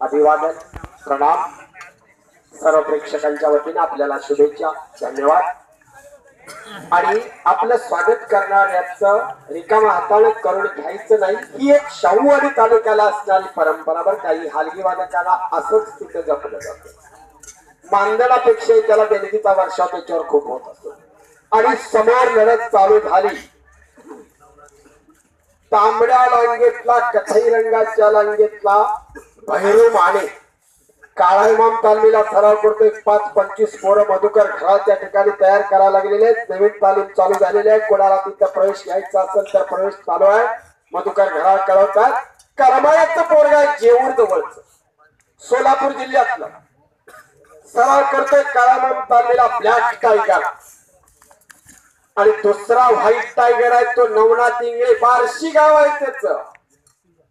अभिवादन प्रणाम. सर्व प्रेक्षकांच्या वतीने आपल्याला शुभेच्छा धन्यवाद. आणि आपलं स्वागत करणाऱ्याचं रिकामा हाताने करून घ्यायचं नाही ही एक शाहूवाडी तालुक्याला असणारी परंपरा बरं काही हलगी वादकाला असंच तिथं जपलं जातं. मानधनापेक्षा त्याला देणगीचा वर्षा त्याच्यावर खूप होत असतो. आणि समोर लढत चालू झाली. तांबड्या लांगेतला कथई रंगाच्या लांगेतला भैरू माने. काळा इमाम तालमीला सराव करतोय. पाच पंचवीस पोरं मधुकर घरात त्या ठिकाणी तयार करायला लागलेले आहेत. नवीन तालीम चालू झालेली आहे. कोणाला तिथं प्रवेश घ्यायचा असेल तर प्रवेश चालू आहे. मधुकर घरात कळवतात. करमाळ्याचं पोरगा आहे जेऊर जवळच. सोलापूर जिल्ह्यातलं. सराव करतोय. काळामाम तालमीला ब्लॅक टायगर आणि दुसरा व्हाईट टायगर आहे तो नवनाथ इंगळे. बार्शी गाव आहे त्याच.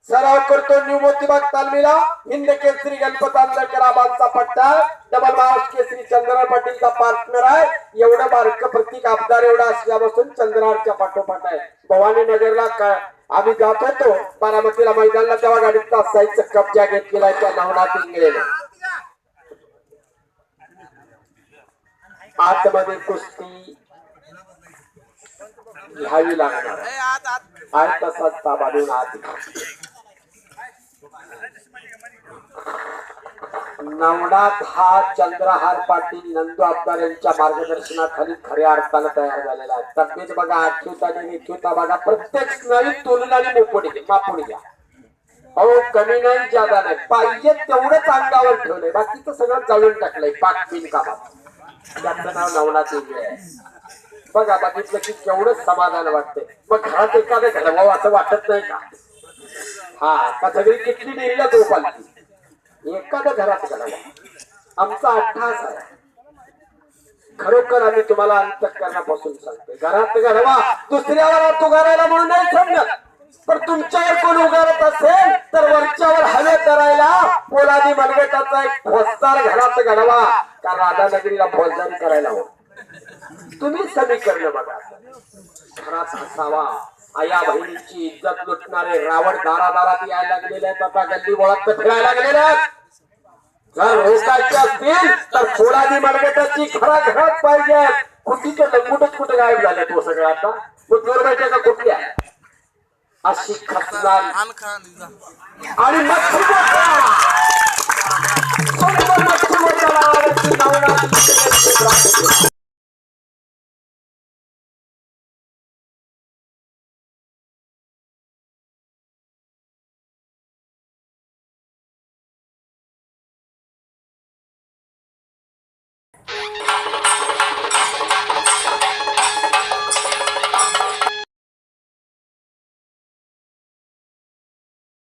सराव करतो न्यू मोतीबाग तालमीला. हिंद केसरी गणपत आंबेडकराबादचा पट्टा. डबल महाराष्ट्र केसरी चंद्रनाथ पाटीलचा पार्टनर आहे. एवढं बारक प्रतीक आमदार एवढा असल्यापासून चंद्रनाथच्या पाठोपाठ आहे. भवानी नगरला आम्ही जात होतो. बारामतीला मैदानला तेव्हा गाडीचा साईजचा कब्जा घेतलेला त्या नवनाथ इंगळेने आतमध्ये कुस्ती घ्यावी लागणार. आहे तसाच ताबा देऊन आत नवनाथ हा चंद्रहार पाटील नंदू आबदार यांच्या मार्गदर्शनाखाली खऱ्या अर्थानं तयार झालेला आहे. तब्येत बघा आठवता आणि निठवता बघा प्रत्येक स्नायू तुलनाने आणि मुपुडी घ्या मापुडी घ्या. अहो कमी नाही जादा नाही. पाहिजे तेवढंच अंगावर ठेवलंय. बाकीचं सगळं जाळून टाकलंय. पाक बिन कामात त्याचं नाव नवनाथ इंगळे आहे. बघा बघितलं की केवढं समाधान वाटते मग घरात एखादं घडवावं असं वाटत नाही का? हा का सगळी किती डेरीला झोप एखाद्या घरात घडवा आमचा अट्ठास आहे खरोखर आम्ही तुम्हाला अंतकरणापासून सांगते घरात घडवा. दुसऱ्यावर तो म्हणून नाही सांगत. पण तुमच्यावर कोण उगारत असेल तर वरच्यावर हवे करायला पोलादी मनगटाचा एक फौजदार घरात घडवा. का राधानगरीला फौजदारी करायला हो? तुम्ही समीकरण बघा. घरात असावा आया बहिणीची इज्जत लुटणारे रावण दारादारात यायला लागलेले आहेत. आता गल्ली बोळात फिरायला लागलेले आहेत. जर रोकायचे असतील तर पोलादी मनगटाची घरा घरात पाहिजे. कुठीचे लंगुटच कुठे गायब झाले तो सगळं आता? मग जोरबाईच्या का कुठल्या अशी खसणार. आणि मच्छी